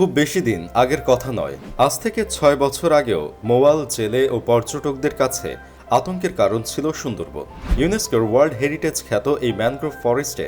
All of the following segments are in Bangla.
খুব বেশি দিন আগের কথা নয়। আজ থেকে ছয় বছর আগেও মোয়াল, জেলে ও পর্যটকদের কাছে আতঙ্কের কারণ ছিল সুন্দরবন। ইউনেস্কোর ওয়ার্ল্ড হেরিটেজ খ্যাত এই ম্যানগ্রোভ ফরেস্টে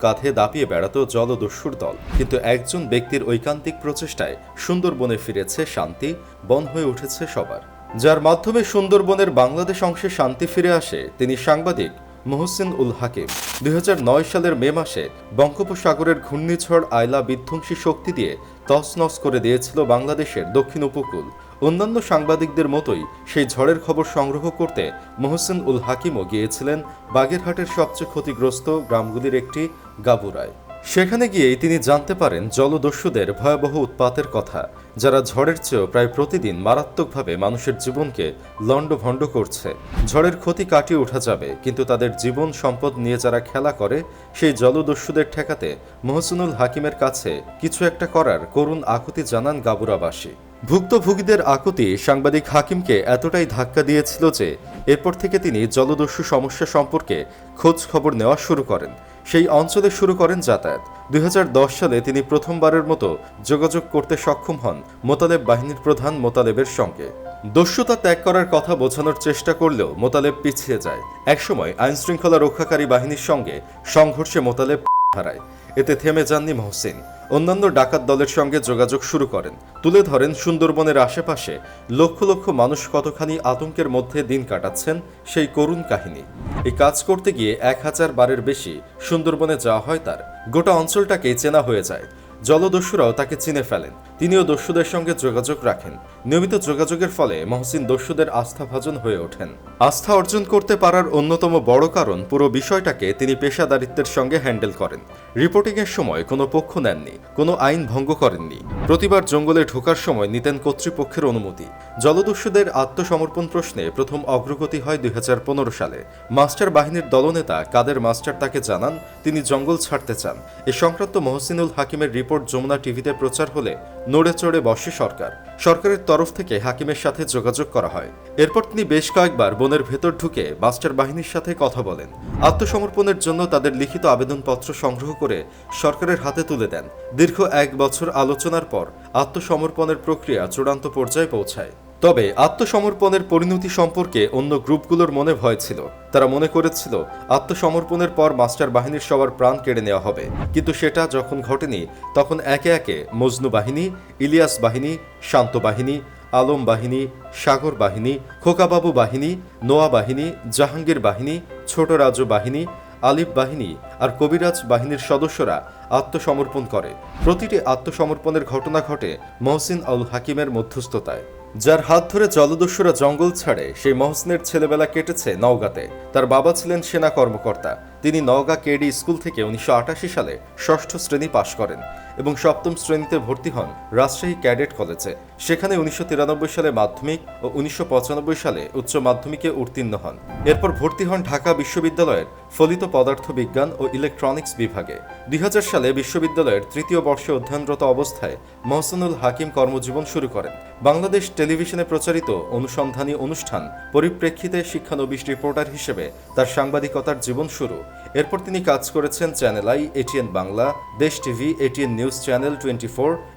কাঁধে দাপিয়ে বেড়াতো জলদস্যুর দল। কিন্তু একজন ব্যক্তির ঐকান্তিক প্রচেষ্টায় সুন্দরবনে ফিরেছে শান্তি, বন হয়ে উঠেছে সবার। যার মাধ্যমে সুন্দরবনের বাংলাদেশ অংশে শান্তি ফিরে আসে, তিনি সাংবাদিক মোহসিন উল হাকিম। দুই হাজার নয় সালের মে মাসে বঙ্গোপসাগরের ঘূর্ণিঝড় আয়লা বিধ্বংসী শক্তি দিয়ে তছনছ করে দিয়েছিল বাংলাদেশের দক্ষিণ উপকূল। অন্যান্য সাংবাদিকদের মতোই সেই ঝড়ের খবর সংগ্রহ করতে মোহসেন উল হাকিমও গিয়েছিলেন বাগেরহাটের সবচেয়ে ক্ষতিগ্রস্ত গ্রামগুলির একটি গাবুরায় সেখানে গিয়েই তিনি জানতে পারেন জলদস্যুদের ভয়াবহ উৎপাতের কথা, যারা ঝড়ের চেয়েও প্রায় প্রতিদিন মারাত্মকভাবে মানুষের জীবনকে লণ্ডভণ্ড করছে। ঝড়ের ক্ষতি কাটিয়ে ওঠা যাবে, কিন্তু তাদের জীবন সম্পদ নিয়ে যারা খেলা করে, সেই জলদস্যুদের ঠেকাতে মহসিনুল হাকিমের কাছে কিছু একটা করার করুণ আকুতি জানান গাবুরাবাসী। ভুক্তভোগীদের আকুতি সাংবাদিক হাকিমকে এতটাই ধাক্কা দিয়েছিল যে, এরপর থেকে তিনি জলদস্যু সমস্যা সম্পর্কে খোঁজ খবর নেওয়া শুরু করেন। সেই অঞ্চলে শুরু করেন যাতায়াত। দুই হাজার দশ সালে তিনি প্রথমবারের মতো যোগাযোগ করতে সক্ষম হন মোতালেব বাহিনীর প্রধান মোতালেবের সঙ্গে। দস্যুতা ত্যাগ করার কথা বোঝানোর চেষ্টা করলেও মোতালেব পিছিয়ে যায়। একসময় আইনশৃঙ্খলা রক্ষাকারী বাহিনীর সঙ্গে সংঘর্ষে মোতালেব হারায়। এতে থেমে যাননি মহসিন। অন্যান্য ডাকাত দলের সঙ্গে যোগাযোগ শুরু করেন। তুলে ধরেন সুন্দরবনের আশেপাশে লক্ষ লক্ষ মানুষ কতখানি আতঙ্কের মধ্যে দিন কাটাচ্ছেন সেই করুণ কাহিনী। এই কাজ করতে গিয়ে এক হাজার বারের বেশি সুন্দরবনে যাওয়া হয় তার। গোটা অঞ্চলটাকে চেনা হয়ে যায়। জলদস্যুরাও তাকে চিনে ফেলেন। তিনিও দস্যুদের সঙ্গে যোগাযোগ রাখেন। নিয়মিত যোগাযোগের ফলে মহসিন দস্যুদের আস্থাভাজন হয়ে ওঠেন। আস্থা অর্জন করতে পারার অন্যতম বড় কারণ পুরো বিষয়টাকে তিনি পেশাদারিত্বের সঙ্গে হ্যান্ডেল করেন। রিপোর্টিংয়ের সময় কোনো পক্ষ নেননি, কোনো আইন ভঙ্গ করেননি। প্রতিবার জঙ্গলে ঢোকার সময় নিতেন কর্তৃপক্ষের অনুমতি। জলদস্যুদের আত্মসমর্পণ প্রশ্নে প্রথম অগ্রগতি হয় দুই হাজার পনেরো সালে। মাস্টার বাহিনীর দলনেতা কাদের মাস্টার তাকে জানান, তিনি জঙ্গল ছাড়তে চান। এ সংক্রান্ত মহসিনুল হাকিমের রিপোর্ট যমুনা টিভিতে প্রচার হলে নড়ে চড়ে বসে সরকার। সরকারের তরফ থেকে হাকিমের সাথে যোগাযোগ করা হয়। এরপর তিনি বেশ কয়েকবার বনের ভেতর ঢুকে মাস্টার বাহিনীর সাথে কথা বলেন। আত্মসমর্পণের জন্য তাদের লিখিত আবেদনপত্র সংগ্রহ করে সরকারের হাতে তুলে দেন। দীর্ঘ এক বছর আলোচনার পর আত্মসমর্পণের প্রক্রিয়া চূড়ান্ত পর্যায়ে পৌঁছায়। তবে আত্মসমর্পণের পরিণতি সম্পর্কে অন্য গ্রুপগুলোর মনে ভয় ছিল। তারা মনে করেছিল, আত্মসমর্পণের পর মাস্টার বাহিনীর সবার প্রাণ কেড়ে নেওয়া হবে। কিন্তু সেটা যখন ঘটেনি, তখন একে একে মজনু বাহিনী, ইলিয়াস বাহিনী, শান্ত বাহিনী, আলম বাহিনী, সাগর বাহিনী, খোকাবাবু বাহিনী, নোয়া বাহিনী, জাহাঙ্গীর বাহিনী ছোট রাজু বাহিনী, আলিফ বাহিনী আর কবিরাজ বাহিনীর সদস্যরা আত্মসমর্পণ করে। প্রতিটি আত্মসমর্পণের ঘটনা ঘটে মহসিন আল হাকিমের মধ্যস্থতায়। যার হাত ধরে জলদস্যুরা জঙ্গল ছাড়ে, সেই মহসিনের ছেলেবেলা কেটেছে নওগাঁতে। তার বাবা ছিলেন সেনা কর্মকর্তা। তিনি নওগাঁ কেডি স্কুল থেকে উনিশশো আটাশি সালে ষষ্ঠ শ্রেণি পাশ করেন এবং সপ্তম শ্রেণীতে ভর্তি হন রাজশাহী ক্যাডেট কলেজে। সেখানে উনিশশো তিরানব্বই সালে মাধ্যমিক ও উনিশশো পঁচানব্বই সালে উচ্চ মাধ্যমিকে উত্তীর্ণ হন। এরপর ভর্তি হন ঢাকা বিশ্ববিদ্যালয়ের ফলিত পদার্থ বিজ্ঞান ও ইলেকট্রনিক্স বিভাগে। দুই হাজার সালে বিশ্ববিদ্যালয়ের তৃতীয় বর্ষে অধ্যয়নরত অবস্থায় মহসিনুল হাকিম কর্মজীবন শুরু করেন। বাংলাদেশ টেলিভিশনে প্রচারিত অনুসন্ধানী অনুষ্ঠান পরিপ্রেক্ষিতে শিক্ষানবিশ রিপোর্টার হিসেবে তার সাংবাদিকতার জীবন শুরু। এরপর তিনি কাজ করেছেন channel I, ATN Bangla, Desh TV, ATN news channel twenty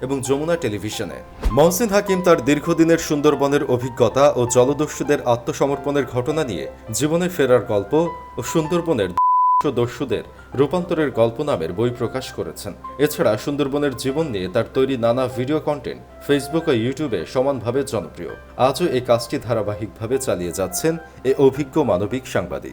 এবং যমুনা টেলিভিশনে। মহসিন হাকিম তার দীর্ঘদিনের সুন্দরবনের অভিজ্ঞতা ও জলদস্যুদের আত্মসমর্পণের ঘটনা নিয়ে জীবনে ফেরার গল্প ও সুন্দরবনের দস্যুদের রূপান্তরের গল্প নামের বই প্রকাশ করেছেন। এছাড়া সুন্দরবনের জীবন নিয়ে তার তৈরি নানা ভিডিও কন্টেন্ট ফেসবুক ও ইউটিউবে সমানভাবে জনপ্রিয়। আজও এই কাজটি ধারাবাহিকভাবে চালিয়ে যাচ্ছেন এ অভিজ্ঞ মানবিক সাংবাদিক।